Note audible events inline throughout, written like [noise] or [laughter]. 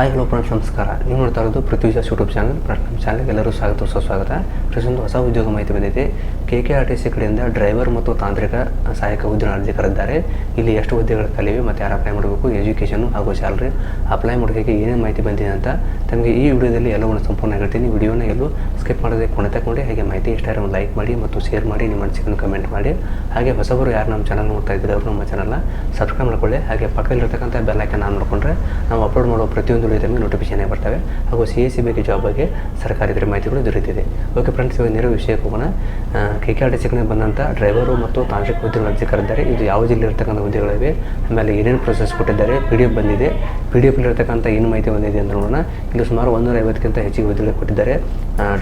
Hi hello friends ನಮಸ್ಕಾರ. ನೀವು ನೋಡ್ತಾ ಇರೋದು ಪೃಥ್ವಿಜಾಸ್ ಯೂಟ್ಯೂಬ್ ಚಾನಲ್. ನಮ್ಮ ಚಾನಲ್ಗೆ ಎಲ್ಲರೂ ಸ್ವಾಗತ ಸುಸ್ವಾಗತ ಪ್ರತಿಯೊಂದು ಹೊಸ ಉದ್ಯೋಗ ಮಾಹಿತಿ ಬಂದಿದೆ K K R T C ಕಡೆಯಿಂದ ಡ್ರೈವರ್ ಮತ್ತು ತಾಂತ್ರಿಕ ಸಹಾಯಕ ಹುದ್ದೆ ಅರ್ಜಿ ಕರೆದಿದ್ದಾರೆ. ಇಲ್ಲಿ ಎಷ್ಟು ಹುದ್ದೆಗಳು ಕಲಿವೆ ಮತ್ತು ಯಾರು ಅಪ್ಲೈ ಮಾಡಬೇಕು ಎಜುಕೇಷನ್ ಹಾಗೂ ಸ್ಯಾಲ್ರಿ ಅಪ್ಲೈ ಮಾಡೋದಕ್ಕೆ ಏನೇನು ಮಾಹಿತಿ ಬಂದಿದೆ ಅಂತ ತಮಗೆ ಈ ವಿಡಿಯೋದಲ್ಲಿ ಎಲ್ಲವನ್ನು ಸಂಪೂರ್ಣ ಹೇಳ್ತೀನಿ. ವಿಡಿಯೋನ ಎಲ್ಲೂ ಸ್ಕಿಪ್ ಮಾಡೋದೇ ಕೊನೆ ತಗೊಂಡು ಹಾಗೆ ಮಾಹಿತಿ ಇಷ್ಟ ಒಂದು ಲೈಕ್ ಮಾಡಿ ಮತ್ತು ಶೇರ್ ಮಾಡಿ, ನಿಮ್ಮ ಅನಿಸಿಕೆಯನ್ನು ಕಮೆಂಟ್ ಮಾಡಿ. ಹಾಗೆ ಹೊಸಬರು ಯಾರು ನಮ್ಮ ಚಾನಲ್ ನೋಡ್ತಾ ಇದ್ದಾರೆ, ಅವರು ನಮ್ಮ ಚಾನಲ್ನ ಸಬ್ಸ್ಕ್ರೈಬ್ ಮಾಡ್ಕೊಳ್ಳಿ. ಹಾಗೆ ಪಕ್ಕದಲ್ಲಿರ್ತಕ್ಕಂಥ ಬೆಲ್ ಐಕನ್ ಆನ್ ಮಾಡಿಕೊಂಡ್ರೆ ನಾವು ಅಪ್ಲೋಡ್ ಮಾಡೋ ಪ್ರತಿಯೊಂದು ವಿಡಿಯೋ ತಮಗೆ ನೋಟಿಫಿಕೇಶನ್ ಬರ್ತವೆ. ಹಾಗೂ ಸಿ ಎಸ್ ಸಿ ಬಗ್ಗೆ ಜಾಬ್ ಬಗ್ಗೆ ಸರ್ಕಾರಿ ಇದರ ಮಾಹಿತಿಗಳು ದೊರೆಯುತ್ತಿದೆ. ಓಕೆ ಫ್ರೆಂಡ್ಸ್ ಇವಾಗ ನೇರ ವಿಷಯಕ್ಕೆ ಹೋಗೋಣ. ಕೆ ಕೆ ಆರ್ ಟಿ ಬಂದಂಥ ಡ್ರೈವರು ಮತ್ತು ತಾಂತ್ರಿಕ ಹುದ್ದೆಗಳು ಕರೆದಿದ್ದಾರೆ ಇದು ಯಾವ ಜಿಲ್ಲೆ ಇರತಕ್ಕಂಥ ಹುದ್ದೆಗಳಿವೆ? ಆಮೇಲೆ ಏನೇನು ಪ್ರೊಸೆಸ್ ಕೊಟ್ಟಿದ್ದಾರೆ? ಪಿ ಡಿ ಎಫ್ ಬಂದಿದೆ. ಪಿ ಡಿ ಎಫ್ಲಿರ್ತಕ್ಕಂಥ ಏನು ಮಾಹಿತಿ ಬಂದಿದೆ ಅಂತ ನೋಡೋಣ. ಇಲ್ಲಿ ಸುಮಾರು ಒಂದೂರ ಐವತ್ತಕ್ಕಿಂತ ಹೆಚ್ಚಿಗೆ ಹುದ್ದೆಗಳು ಕೊಟ್ಟಿದ್ದಾರೆ.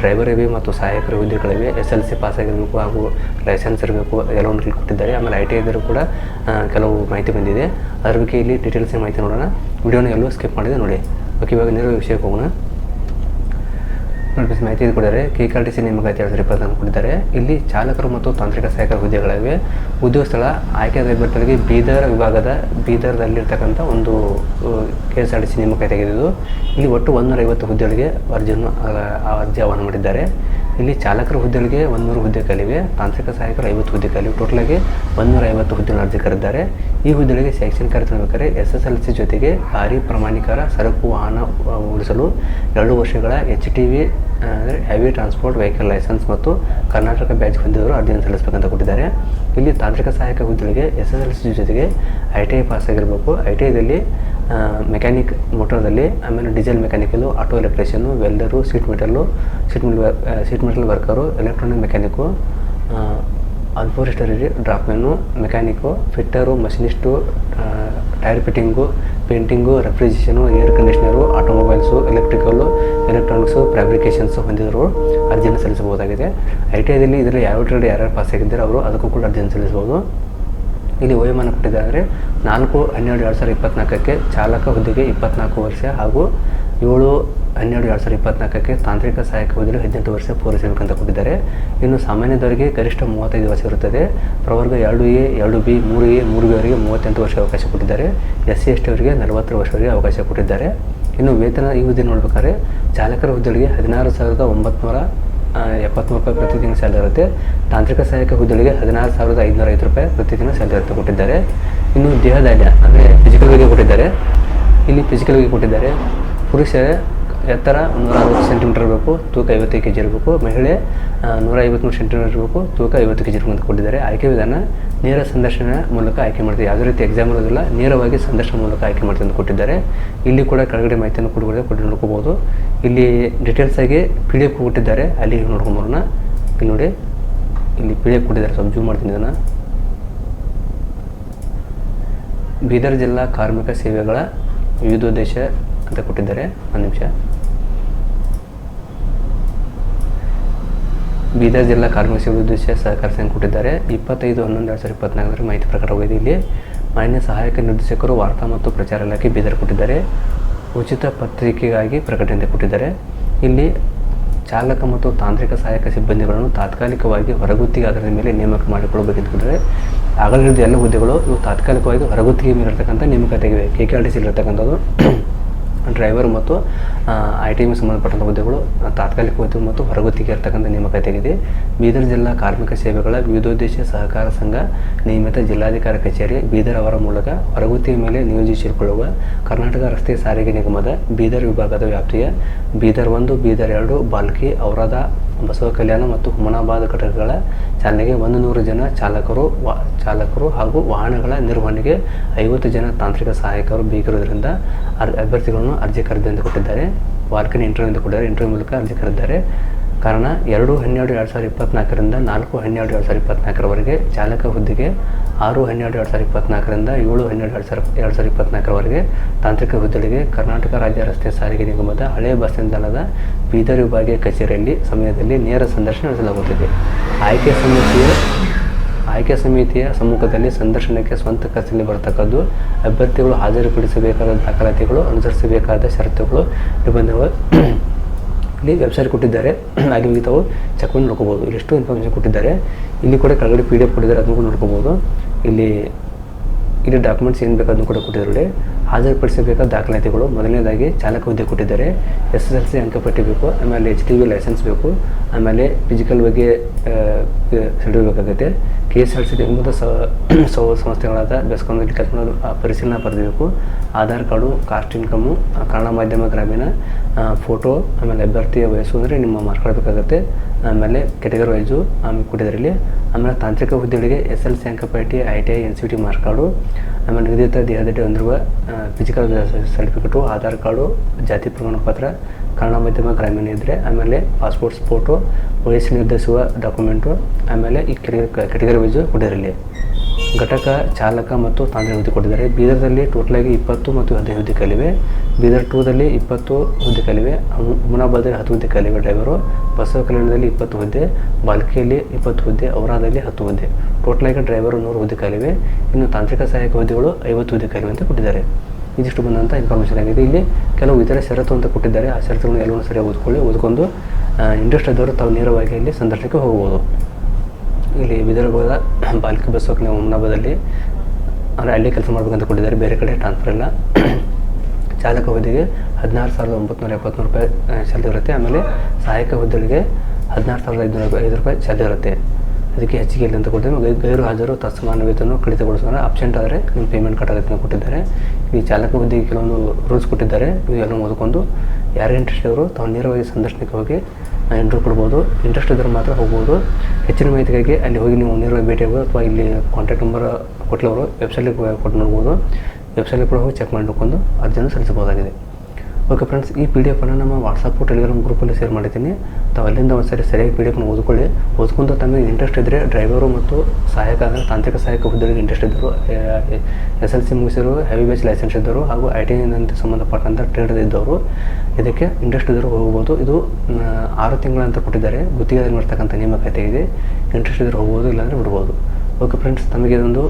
ಡ್ರೈವರ್ ಇವೆ ಮತ್ತು ಸಹಾಯಕರ ಹುದ್ದೆಗಳಿವೆ. ಎಸ್ ಎಲ್ ಸಿ ಪಾಸ್ ಆಗಿರಬೇಕು ಹಾಗೂ ಲೈಸೆನ್ಸ್ ಇರಬೇಕು ಎಲ್ಲವನ್ನು ಕೊಟ್ಟಿದ್ದಾರೆ. ಆಮೇಲೆ ಐ ಟಿ ಐದರು ಕೂಡ ಕೆಲವು ಮಾಹಿತಿ ಬಂದಿದೆ. ಅದರ ಬಗ್ಗೆ ಇಲ್ಲಿ ಡೀಟೇಲ್ಸ್ ಮಾಹಿತಿ ನೋಡೋಣ. ವಿಡಿಯೋನ ಎಲ್ಲೂ ಸ್ಕಿಪ್ ಮಾಡಿದೆ, ನೋಡಿ. ಓಕೆ ಇವಾಗ ನೇರ ವಿಷಯಕ್ಕೆ ಹೋಗೋಣ. ನೋಟಿಸ್ ಮಾಹಿತಿ ಕೊಡಿದರೆ ಕೆ ಆರ್ ಟಿ ಸಿ ನೇಮಕಾತಿ ಎರಡು ಸಾವಿರದ ಕೊಟ್ಟಿದ್ದಾರೆ. ಇಲ್ಲಿ ಚಾಲಕರು ಮತ್ತು ತಾಂತ್ರಿಕ ಸಹಾಯಕ ಹುದ್ದೆಗಳಿವೆ. ಉದ್ಯೋಗ ಸ್ಥಳ ಆಯ್ಕೆ ಅಭ್ಯರ್ಥಿಗಳಿಗೆ ಬೀದರ್ ವಿಭಾಗದ ಬೀದರ್ದಲ್ಲಿರ್ತಕ್ಕಂಥ ಒಂದು K S R T C ನೇಮಕಾತಿ ಆಗಿದೆ ಇದು ಇಲ್ಲಿ ಒಟ್ಟು ಒಂದೂರ ಐವತ್ತು ಹುದ್ದೆಗಳಿಗೆ ಅರ್ಜಿಯನ್ನು ಅರ್ಜಿ ಆಹ್ವಾನ ಮಾಡಿದ್ದಾರೆ. ಇಲ್ಲಿ ಚಾಲಕರ ಹುದ್ದೆಗಳಿಗೆ ಒಂದೂರು ಹುದ್ದೆ ಕಲಿವೆ, ತಾಂತ್ರಿಕ ಸಹಾಯಕರು ಐವತ್ತು ಹುದ್ದೆ ಕಲಿವೆ. ಆಗಿ ಒಂದೂರ ಐವತ್ತು ಹುದ್ದೆಗಳನ್ನು ಅರ್ಜಿ ಕರೆದಿದ್ದಾರೆ. ಈ ಹುದ್ದೆಗಳಿಗೆ ಶೈಕ್ಷಣಿಕ ಅರ್ಹತೆ ಬೇಕಾದ್ರೆ ಎಸ್ ಎಸ್ ಎಲ್ ಸಿ ಜೊತೆಗೆ ಭಾರಿ ಪ್ರಮಾಣಿಕರ ಸರಕು, ವಾಹನ ಓಡಿಸಲು ಎರಡು ವರ್ಷಗಳ ಎಚ್ ಟಿ ವಿ ಅಂದರೆ ಹೆವಿ ಟ್ರಾನ್ಸ್ಪೋರ್ಟ್ ವೆಹಿಕಲ್ ಲೈಸೆನ್ಸ್ ಮತ್ತು ಕರ್ನಾಟಕ ಬ್ಯಾಚ್ ಹೊಂದಿದವರು ಅರ್ಜಿಯನ್ನು ಸಲ್ಲಿಸಬೇಕಂತ ಕೊಟ್ಟಿದ್ದಾರೆ. ಇಲ್ಲಿ ತಾಂತ್ರಿಕ ಸಹಾಯಕ ಹುದ್ದೆಗಳಿಗೆ ಎಸ್ ಎಸ್ ಎಲ್ ಸಿ ಜೊತೆಗೆ ಐ ಟಿ ಐ ಪಾಸ್ ಆಗಿರಬೇಕು. ಐ ಟಿ ಐದಲ್ಲಿ ಮೆಕ್ಯಾನಿಕ್ ಮೋಟರ್ದಲ್ಲಿ ಆಮೇಲೆ diesel mechanical auto electrician welder sheet metal sheet metal sheet metal worker electronic mechanic ಅನ್ಫೋರೆಸ್ಟರಿ draftsman mechanic fitter machinist tyre fitting painting refrigeration air conditioner automobiles electrical electronics fabrications ಹೊಂದಿದವರು ಅರ್ಜಿಯನ್ನು ಸಲ್ಲಿಸಬಹುದಾಗಿದೆ. I T ಐದಲ್ಲಿ ಇದರಲ್ಲಿ ಯಾವ trade ಯಾರ್ಯಾರು pass ಆಗಿದ್ದಾರೆ ಅವರು ಅದಕ್ಕೂ ಕೂಡ ಅರ್ಜಿಯನ್ನು ಸಲ್ಲಿಸಬಹುದು. ಇಲ್ಲಿ ವಯೋಮಾನ ಕೊಟ್ಟಿದ್ದಾರೆ ನಾಲ್ಕು, ಹನ್ನೆರಡು, ಎರಡು ಸಾವಿರದ ಇಪ್ಪತ್ನಾಲ್ಕಕ್ಕೆ ಚಾಲಕ ಹುದ್ದೆಗೆ ಇಪ್ಪತ್ನಾಲ್ಕು ವರ್ಷ ಹಾಗೂ ಏಳು, ಹನ್ನೆರಡು, ಎರಡು ಸಾವಿರದ ಇಪ್ಪತ್ನಾಲ್ಕಕ್ಕೆ ತಾಂತ್ರಿಕ ಸಹಾಯಕ ಹುದ್ದೆಗೆ ಹದಿನೆಂಟು ವರ್ಷ ಪೂರೈಸಬೇಕಂತ ಕೊಟ್ಟಿದ್ದಾರೆ. ಇನ್ನು ಸಾಮಾನ್ಯದವರಿಗೆ ಗರಿಷ್ಠ ಮೂವತ್ತೈದು ವರ್ಷ ಇರುತ್ತದೆ. ಪ್ರವರ್ಗ ಎರಡು ಎ, ಎರಡು ಬಿ, ಮೂರು ಎ, ಮೂರು ಬಿ ಅವರಿಗೆ ಮೂವತ್ತೆಂಟು ವರ್ಷ ಅವಕಾಶ ಕೊಟ್ಟಿದ್ದಾರೆ. ಎಸ್ ಸಿ, ಎಸ್ ಟಿ ಅವರಿಗೆ ನಲವತ್ತರ ವರ್ಷವರೆಗೆ ಅವಕಾಶ ಕೊಟ್ಟಿದ್ದಾರೆ. ಇನ್ನು ವೇತನ ಈ ಹುದ್ದೆ ನೋಡ್ಬೇಕಾದ್ರೆ ಚಾಲಕರ ಹುದ್ದೆಗಳಿಗೆ ಹದಿನಾರು ಸಾವಿರದ ಒಂಬತ್ನೂರ ಎಪ್ಪತ್ತ್ಮೂರು ರೂಪಾಯಿ ಪ್ರತಿ ತಿಂಗಳು ಸ್ಯಾಲರಿ ಇರುತ್ತೆ. ತಾಂತ್ರಿಕ ಸಹಾಯಕ ಹುದ್ದೆಗಳಿಗೆ ಹದಿನಾರು ಸಾವಿರದ ಐದುನೂರ ಐದು ರೂಪಾಯಿ ಪ್ರತಿ ತಿಂಗಳು ಸ್ಯಾಲರಿ ಕೊಟ್ಟಿದ್ದಾರೆ. ಇನ್ನು ದೇಹದಾಢ್ಯ ಅಂದರೆ ಫಿಸಿಕಲ್ಗೆ ಕೊಟ್ಟಿದ್ದಾರೆ. ಇಲ್ಲಿ ಫಿಸಿಕಲ್ಗೆ ಕೊಟ್ಟಿದ್ದಾರೆ. ಪುರುಷರ ಎತ್ತರ ನೂರ ಅರವತ್ತು ಸೆಂಟಿಮೀಟರ್ ಇರಬೇಕು, ತೂಕ ಐವತ್ತೈದು ಕೆ ಜಿ ಇರಬೇಕು. ಮಹಿಳೆ ನೂರ ಐವತ್ತ್ಮೂರು ಸೆಂಟಿಮೀಟರ್ ಇರಬೇಕು, ತೂಕ ಐವತ್ತು ಕೆ ಜಿ ಇರಬೇಕು ಅಂತ ಕೊಟ್ಟಿದ್ದಾರೆ. ಆಯ್ಕೆ ವಿಧಾನ, ನೇರ ಸಂದರ್ಶನ ಮೂಲಕ ಆಯ್ಕೆ ಮಾಡ್ತೀವಿ. ಯಾವುದೇ ರೀತಿ ಎಕ್ಸಾಮ್ ಇರೋದಿಲ್ಲ, ನೇರವಾಗಿ ಸಂದರ್ಶನ ಮೂಲಕ ಆಯ್ಕೆ ಮಾಡ್ತೀವಿ ಅಂತ ಕೊಟ್ಟಿದ್ದಾರೆ. ಇಲ್ಲಿ ಕೂಡ ಕೆಳಗಡೆ ಮಾಹಿತಿಯನ್ನು ಕೊಡುಗಡೆ ಕೊಟ್ಟು ನೋಡ್ಕೋಬೋದು. ಇಲ್ಲಿ ಡೀಟೇಲ್ಸ್ ಆಗಿ ಪಿ ಡಿ ಎಫ್ ಕೊಟ್ಟಿದ್ದಾರೆ. ಅಲ್ಲಿ ನೋಡ್ಕೊಂಬರೋಣ ಇಲ್ಲಿ ನೋಡಿ. ಇಲ್ಲಿ ಪಿ ಡಿ ಎಫ್ ಕೊಟ್ಟಿದ್ದಾರೆ. ಸ್ವಲ್ಪ ಜೂಮ್ ಮಾಡ್ತೀನಿ ಇದನ್ನು. ಬೀದರ್ ಜಿಲ್ಲಾ ಕಾರ್ಮಿಕ ಸೇವೆಗಳ ವಿವಿಧೋದ್ದೇಶ ಅಂತ ಕೊಟ್ಟಿದ್ದಾರೆ. ಒಂದು ನಿಮಿಷ. ಬೀದರ್ ಜಿಲ್ಲಾ ಕಾರ್ಮಿಕ ಸೇವೆ ಉದ್ದೇಶ ಸಹಕಾರ ಸಂಘ ಕೊಟ್ಟಿದ್ದಾರೆ. ಇಪ್ಪತ್ತೈದು ಹನ್ನೊಂದು ಎರಡು ಸಾವಿರದ ಇಪ್ಪತ್ನಾಲ್ಕರ ಮಾಹಿತಿ ಪ್ರಕಾರವಾಗಿದೆ. ಇಲ್ಲಿ ಮಾನ್ಯ ಸಹಾಯಕ ನಿರ್ದೇಶಕರು ವಾರ್ತಾ ಮತ್ತು ಪ್ರಚಾರ ಇಲಾಖೆ ಬೀದರ್ ಕೊಟ್ಟಿದ್ದಾರೆ. ಉಚಿತ ಪತ್ರಿಕೆಗಾಗಿ ಪ್ರಕಟಣೆ ಕೊಟ್ಟಿದ್ದಾರೆ. ಇಲ್ಲಿ ಚಾಲಕ ಮತ್ತು ತಾಂತ್ರಿಕ ಸಹಾಯಕ ಸಿಬ್ಬಂದಿಗಳನ್ನು ತಾತ್ಕಾಲಿಕವಾಗಿ ಹೊರಗುತ್ತಿಗೆ ಆಧಾರದ ಮೇಲೆ ನೇಮಕ ಮಾಡಿಕೊಳ್ಳಬೇಕೆಂದು ಕೊಟ್ಟರೆ ಆಗಲೇ ಎಲ್ಲ ಹುದ್ದೆಗಳು ಇವು ತಾತ್ಕಾಲಿಕವಾಗಿ ಹೊರಗುತ್ತಿಗೆ ಮೇಲೆ ಇರತಕ್ಕಂಥ ನೇಮಕಾತಿಯಾಗಿವೆ K K R T C ಇರ್ತಕ್ಕಂಥದ್ದು. ಡ್ರೈವರ್ ಮತ್ತು ಐ ಟಿ ಸಂಬಂಧಪಟ್ಟಂಥ ಹುದ್ದೆಗಳು ತಾತ್ಕಾಲಿಕ ಹುದ್ದೆ ಮತ್ತು ಹೊರಗುತ್ತಿಗೆ ಇರತಕ್ಕಂಥ ನೇಮಕಾತಿಯಾಗಿದೆ ಬೀದರ್ ಜಿಲ್ಲಾ ಕಾರ್ಮಿಕ ಸೇವೆಗಳ ವಿವಿಧೋದ್ದೇಶ ಸಹಕಾರ ಸಂಘ ನಿಯಮಿತ ಜಿಲ್ಲಾಧಿಕಾರಿ ಕಚೇರಿ, ಬೀದರ್ ಅವರ ಮೂಲಕ ಹೊರಗುತ್ತಿಗೆ ಮೇಲೆ ನಿಯೋಜಿಸಿಕೊಳ್ಳುವ ಕರ್ನಾಟಕ ರಸ್ತೆ ಸಾರಿಗೆ ನಿಗಮದ ಬೀದರ್ ವಿಭಾಗದ ವ್ಯಾಪ್ತಿಯ ಬೀದರ್ ಒಂದು, ಬೀದರ್ ಎರಡು, ಬಾಲ್ಕಿ ಔರಾದ ಬಸವ ಕಲ್ಯಾಣ ಮತ್ತು ಹುಮನಾಬಾದ್ ಘಟಕಗಳ ಚಾಲನೆಗೆ ಒಂದು ನೂರು ಜನ ಚಾಲಕರು, ವಾ, ಚಾಲಕರು ಹಾಗೂ ವಾಹನಗಳ ನಿರ್ವಹಣೆಗೆ ಐವತ್ತು ಜನ ತಾಂತ್ರಿಕ ಸಹಾಯಕರು ಬೇಕಿರುವುದರಿಂದ ಅಭ್ಯರ್ಥಿಗಳನ್ನು ಅರ್ಜಿ ಕರೆದಂತೆ ಕೊಟ್ಟಿದ್ದಾರೆ. ವಾರ್ಕಿನ ಇಂಟರ್ವ್ಯೂ ಅಂತ ಕೊಟ್ಟಿದ್ದಾರೆ. ಇಂಟರ್ವ್ಯೂ ಮೂಲಕ ಅರ್ಜಿ ಕರೆದಿದ್ದಾರೆ ಕಾರಣ ಎರಡು ಹನ್ನೆರಡು ಎರಡು ಸಾವಿರದ ಇಪ್ಪತ್ನಾಲ್ಕರಿಂದ ನಾಲ್ಕು ಹನ್ನೆರಡು ಎರಡು ಸಾವಿರದ ಇಪ್ಪತ್ನಾಲ್ಕರವರೆಗೆ ಚಾಲಕ ಹುದ್ದೆಗೆ ಆರು ಹನ್ನೆರಡು ಎರಡು ಸಾವಿರದ ಇಪ್ಪತ್ನಾಲ್ಕರಿಂದ ಏಳು ಹನ್ನೆರಡು ಎರಡು ಸಾವಿರ ಎರಡು ಸಾವಿರದ ಇಪ್ಪತ್ನಾಲ್ಕರವರೆಗೆ ತಾಂತ್ರಿಕ ಹುದ್ದೆಗಳಿಗೆ ಕರ್ನಾಟಕ ರಾಜ್ಯ ರಸ್ತೆ ಸಾರಿಗೆ ನಿಗಮದ ಹಳೆಯ ಬಸ್ ನಿಲ್ದಾಣದ ಬೀದರ್ ವಿಭಾಗೀಯ ಕಚೇರಿಯಲ್ಲಿ ಸಮಯದಲ್ಲಿ ನೇರ ಸಂದರ್ಶನ ನಡೆಸಲಾಗುತ್ತದೆ. ಆಯ್ಕೆ ಸಮಿತಿಯ ಆಯ್ಕೆ ಸಮಿತಿಯ ಸಮ್ಮುಖದಲ್ಲಿ ಸಂದರ್ಶನಕ್ಕೆ ಸ್ವಂತ ಖರ್ಚಿನಲ್ಲಿ ಬರತಕ್ಕದ್ದು, ಅಭ್ಯರ್ಥಿಗಳು ಹಾಜರುಪಡಿಸಬೇಕಾದ ದಾಖಲಾತಿಗಳು, ಅನುಸರಿಸಬೇಕಾದ ಷರತ್ತುಗಳು, ನಿಬಂಧನೆಗಳು ಇಲ್ಲಿ ವೆಬ್ಸೈಟ್ ಕೊಟ್ಟಿದ್ದಾರೆ. ಹಾಗೆ ತಾವು ಚೆಕ್ ಮಾಡಿ ನೋಡ್ಕೋಬೋದು. ಇಲ್ಲಿಷ್ಟು ಇನ್ಫಾರ್ಮೇಷನ್ ಕೊಟ್ಟಿದ್ದಾರೆ. ಇಲ್ಲಿ ಕೂಡ ಕೆಳಗಡೆ ಪಿ ಡಿ ಎಫ್ ಕೊಟ್ಟಿದ್ದಾರೆ, ಅದನ್ನು ಕೂಡ ನೋಡ್ಕೋಬೋದು. ಇಲ್ಲಿ ಇಲ್ಲಿ ಡಾಕ್ಯುಮೆಂಟ್ಸ್ ಏನು ಬೇಕಾದ್ರೂ ಕೂಡ ಕೊಟ್ಟಿದ್ದಾರೆ ಹಾಜರುಪಡಿಸಬೇಕಾದ ದಾಖಲಾತಿಗಳು. ಮೊದಲನೇದಾಗಿ ಚಾಲಕ ಹುದ್ದೆ ಕೊಟ್ಟಿದ್ದಾರೆ. ಎಸ್ ಎಸ್ ಎಲ್ ಸಿ ಅಂಕಪಟ್ಟಿ ಬೇಕು ಆಮೇಲೆ ಎಚ್ ಟಿ ವಿ ಲೈಸೆನ್ಸ್ ಬೇಕು. ಆಮೇಲೆ ಫಿಸಿಕಲ್ ಬಗ್ಗೆ ಸರ್ಟಿಫಿಕೇಟ್ ಬೇಕಾಗುತ್ತೆ ಕೆ ಎಸ್ ಆರ್ ಸಿ ಎಂಬುದು ಸ, [clears throat] ಸಂಸ್ಥೆಗಳಾದ ಬೆಸ್ಕಾಂನಲ್ಲಿ ಕೆಲಸ ಮಾಡೋ ಪರಿಶೀಲನೆ ಬರಬೇಕು Aadhaar card, caste income Kannada ಮಾಧ್ಯಮ ಗ್ರಾಮೀಣ ಫೋಟೋ, ಆಮೇಲೆ ಅಭ್ಯರ್ಥಿಯ ವಯಸ್ಸು ಅಂದರೆ ನಿಮ್ಮ ಮಾರ್ಕಾಡಬೇಕಾಗತ್ತೆ ಆಮೇಲೆ ಕೆಟಗರಿ ವೈಸು ಆಮೇಲೆ ಕೊಟ್ಟಿದ್ದರಲ್ಲಿ ಆಮೇಲೆ ತಾಂತ್ರಿಕ ಹುದ್ದೆಗಳಿಗೆ ಎಸ್ ಎಲ್ ಸಿ ಅಂಕಪಟ್ಟಿ I T I, N C T mark ಆಮೇಲೆ ನಿಗದಿತ ದೇಹದಡಿ ಹೊಂದಿರುವ ಫಿಸಿಕಲ್ ಸರ್ಟಿಫಿಕೇಟು ಆಧಾರ್ ಕಾರ್ಡು, ಜಾತಿ ಪ್ರಮಾಣ ಪತ್ರ ಕನ್ನಡ ಮಾಧ್ಯಮ ಗ್ರಾಮೀಣ ಇದ್ದರೆ ಆಮೇಲೆ ಪಾಸ್ಪೋರ್ಟ್ಸ್ ಫೋಟೋ ವಯಸ್ಸು ನಿರ್ಧರಿಸುವ ಡಾಕ್ಯುಮೆಂಟು ಆಮೇಲೆ ಈ ಕೆಟಗರಿ ಕೆಟಗರಿ ವೈಸು ಕೊಟ್ಟಿರಲಿ. ಘಟಕ, ಚಾಲಕ ಮತ್ತು ತಾಂತ್ರಿಕ ಹುದ್ದೆ ಕೊಟ್ಟಿದ್ದಾರೆ. ಬೀದರ್ದಲ್ಲಿ ಟೋಟಲಾಗಿ ಇಪ್ಪತ್ತು ಮತ್ತು ಹದಿನೈದು ಹುದ್ದೆ ಕಲಿವೆ. ಬೀದರ್ ಟೂದಲ್ಲಿ ಇಪ್ಪತ್ತು ಹುದ್ದೆ ಕಲಿವೆ. ಮುನಾಬಾದಲ್ಲಿ ಹತ್ತು ಹುದ್ದೆ ಕಲಿವೆ ಡ್ರೈವರು ಬಸವ ಕಲ್ಯಾಣದಲ್ಲಿ ಇಪ್ಪತ್ತು ಹುದ್ದೆ. ಬಾಲ್ಕಿಯಲ್ಲಿ ಇಪ್ಪತ್ತು ಹುದ್ದೆ. ಔರಾದಲ್ಲಿ ಹತ್ತು ಹುದ್ದೆ. ಟೋಟಲಾಗಿ ಡ್ರೈವರು ನೂರು ಹುದ್ದೆ ಕಲಿವೆ. ಇನ್ನು ತಾಂತ್ರಿಕ ಸಹಾಯಕ ಹುದ್ದೆಗಳು ಐವತ್ತು ಹುದ್ದೆ ಕಲಿವೆ ಅಂತ ಕೊಟ್ಟಿದ್ದಾರೆ. ಇದಿಷ್ಟು ಬಂದಂಥ ಇನ್ಫಾರ್ಮೇಷನ್ ಆಗಿದೆ. ಇಲ್ಲಿ ಕೆಲವು ಇತರ ಷರತ್ತು ಅಂತ ಕೊಟ್ಟಿದ್ದಾರೆ. ಆ ಷರತ್ತುಗಳನ್ನು ಎಲ್ಲವೂ ಸರಿಯಾಗಿ ಓದ್ಕೊಳ್ಳಿ, ಓದ್ಕೊಂಡು ಇಂಟ್ರೆಸ್ಟ್ ಆದವರು ತಾವು ನೇರವಾಗಿ ಇಲ್ಲಿ ಸಂದರ್ಶನಕ್ಕೆ ಹೋಗ್ಬೋದು ಇಲ್ಲಿ ವಿದರ್ಭದ ಬಾಲ್ಕಿ ಬಸ್ ಹೋಗಿ ನಾವು ಮುನಾಬದಲ್ಲಿ ಅಂದರೆ ಅಲ್ಲಿ ಕೆಲಸ ಮಾಡಬೇಕಂತ ಕೊಟ್ಟಿದ್ದಾರೆ. ಬೇರೆ ಕಡೆ ಟ್ರಾನ್ಸ್ಫರ್ ಇಲ್ಲ. ಚಾಲಕ ಹುದ್ದೆಗೆ ಹದಿನಾರು ಸಾವಿರದ ಒಂಬತ್ತು ಎಪ್ಪತ್ತ್ಮೂರು ರೂಪಾಯಿ ಚಾಲ್ತಿ ಇರುತ್ತೆ. ಆಮೇಲೆ ಸಹಾಯಕ ಹುದ್ದೆಗಳಿಗೆ ಹದಿನಾರು ಸಾವಿರದ ಐದುನೂರ ಐದು ರೂಪಾಯಿ ಚಾಲ್ತಿ ಇರುತ್ತೆ. ಅದಕ್ಕೆ ಹೆಚ್ಚಿಗೆ ಇಲ್ಲ ಅಂತ ಕೊಟ್ಟಿದ್ದಾರೆ ಗೈರು ಹಾಜರು ತತ್ಸಮಾನ ವೇತನ ಕಡಿತಗೊಳಿಸೋಣ. ಅಬ್ಸೆಂಟ್ ಆದರೆ ನಿಮ್ಮ ಪೇಮೆಂಟ್ ಅಂತ ಕೊಟ್ಟಿದ್ದಾರೆ. ಈ ಚಾಲಕ ಹುದ್ದೆಗೆ ಕೆಲವೊಂದು ರೂಲ್ಸ್ ಕೊಟ್ಟಿದ್ದಾರೆ. ಇವೆಲ್ಲ ಓದ್ಕೊಂಡು ಯಾರು ಇಂಟ್ರೆಸ್ಟ್ ಇದ್ದರು ತಾವು ನೇರವಾಗಿ ಸಂದರ್ಶನಕ್ಕೆ ಹೋಗಿ ಇಂಟ್ರ್ಯೂ ಕೊಡ್ಬೋದು. ಇಂಟ್ರೆಸ್ಟ್ ಇದ್ದರೆ ಮಾತ್ರ ಹೋಗ್ಬೋದು. ಹೆಚ್ಚಿನ ಮಾಹಿತಿಗಾಗಿ ಅಲ್ಲಿ ಹೋಗಿ ನೀವು ನೇರವಾಗಿ ಭೇಟಿ ಆಗ್ಬೋದು ಅಥವಾ ಇಲ್ಲಿ ಕಾಂಟ್ಯಾಕ್ಟ್ ನಂಬರ್ ಕೊಟ್ಟಲವರು ವೆಬ್ಸೈಟಿಗೆ ಕೊಟ್ಟು ನೋಡ್ಬೋದು. ವೆಬ್ಸೈಟಿಗೆ ಕೂಡ ಹೋಗಿ ಚೆಕ್ ಮಾಡಿಕೊಂಡು ಅರ್ಜಿಯನ್ನು ಸಲ್ಲಿಸಬಹುದಾಗಿದೆ. ಓಕೆ ಫ್ರೆಂಡ್ಸ್ ಈ ಪಿ ಡಿ ಎಫನ್ನು ನಮ್ಮ ವಾಟ್ಸಪ್ಪು ಟೆಲಿಗ್ರಾಮ್ ಗ್ರೂಪಲ್ಲಿ ಶೇರ್ ಮಾಡಿದ್ದೀನಿ. ತಾವು ಅಲ್ಲಿಂದ ಒಂದು ಸರಿ ಸರಿಯಾಗಿ ಪಿ ಡಿ ಎಫ್ನ ಓದ್ಕೊಳ್ಳಿ. ಓದ್ಕೊಂಡು ತಮಗೆ ಇಂಟ್ರೆಸ್ಟ್ ಇದ್ದರೆ ಡ್ರೈವರು ಮತ್ತು ಸಹಾಯಕ, ಅಂದರೆ ತಾಂತ್ರಿಕ ಸಹಾಯಕ ಹುದ್ದೆಗಳಿಗೆ ಇಂಟ್ರೆಸ್ಟ್ ಇದ್ದರು. ಎಸ್ ಎಲ್ ಸಿ ಮುಗಿಸಿರು ಹೆವಿ ಬೇಸ್ ಲೈಸೆನ್ಸ್ ಇದ್ದರು ಹಾಗೂ ಐ ಟಿ ಐನಂತೆ ಸಂಬಂಧಪಟ್ಟಂಥ ಟ್ರೇಡ್ ಇದ್ದವರು. ಇದಕ್ಕೆ ಇಂಟ್ರೆಸ್ಟ್ ಇದ್ದರೂ ಹೋಗ್ಬೋದು. ಇದು ಆರು ತಿಂಗಳಂತ ಕೊಟ್ಟಿದ್ದಾರೆ. ಗುತ್ತಿಗೆದಲ್ಲಿ ಮಾಡ್ತಕ್ಕಂಥ ನೇಮಕಾತಿ ಇದೆ. ಇಂಟ್ರೆಸ್ಟ್ ಇದ್ದರೂ ಹೋಗ್ಬೋದು, ಇಲ್ಲಾಂದರೆ ಬಿಡ್ಬೋದು. ಓಕೆ ಫ್ರೆಂಡ್ಸ್ ತಮಗೆ ಇದೊಂದು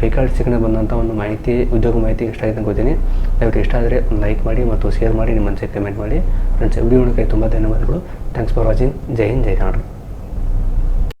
ಕೈಕಾಲು ಸಿಕ್ಕಣೆ ಬಂದಂಥ ಒಂದು ಮಾಹಿತಿ, ಉದ್ಯೋಗ ಮಾಹಿತಿ ಇಷ್ಟ ಆಗಿದೆ ಅನ್ಕೋತೀನಿ ದಯವಿಟ್ಟು ಇಷ್ಟ ಆದರೆ ಒಂದು ಲೈಕ್ ಮಾಡಿ ಮತ್ತು ಶೇರ್ ಮಾಡಿ, ನಿಮ್ಮ ಮನಸ್ಸಿಗೆ ಕಮೆಂಟ್ ಮಾಡಿ. ಫ್ರೆಂಡ್ಸ್ ವಿಡಿಯೋ ನೋಡೋಕ್ಕೆ ತುಂಬ ಧನ್ಯವಾದಗಳು. ಥ್ಯಾಂಕ್ಸ್ ಫಾರ್ ವಾಚಿಂಗ್ ಜೈ ಹಿಂದ್, ಜೈ ಕರ್ನಾಟಕ.